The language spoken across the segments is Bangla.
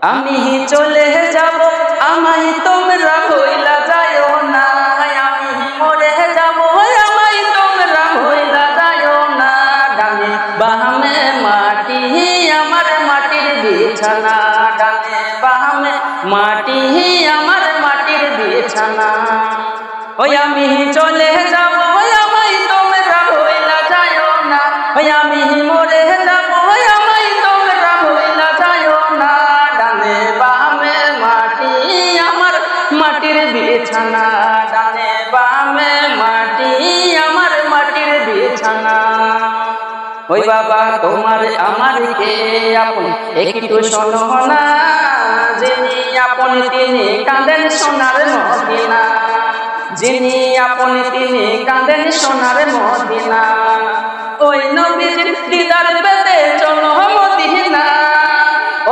আমি চলে যাব তোমরা হইলা না। আমি মরে যাব তোমরা হইলা না। ডানে মাটি, আমার মাটির বিছানা। ডানে বামে মাটি, আমার মাটির বিছানা। ওই আমি চলে যাব আমি মরে যাব আমায় তোমরা হইলা যায়ও না। ডানে বামে মাটি, আমার মাটির বিছানা। ডানে বামে মাটি, আমার মাটির বিছানা। ওই বাবা, তোমার আমার কে আপন একটু শোনো না। যিনি আপন, তিনি কাঁদেন সোনার মদিনা। যিনি আপন, তিনি কাঁদেন সোনার মদিনা। ওই নবীজির দিদার পেতে চলো না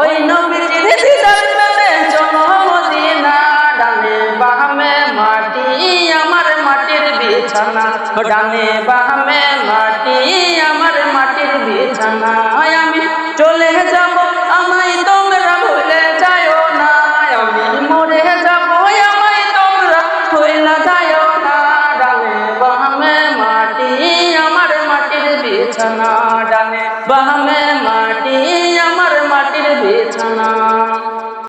ওই নবীজির দিদার পেতে চলো না ডানে বাহামে মাটি, আমার মাটির বিছানা। ডানে বাহামে মাটি, আমার মাটির বিছানা। আমি চলে যাব, আমায় তোমরা ভুলে যায় না। আমি মরে যাব আমায় তোমরা ভুলে বামে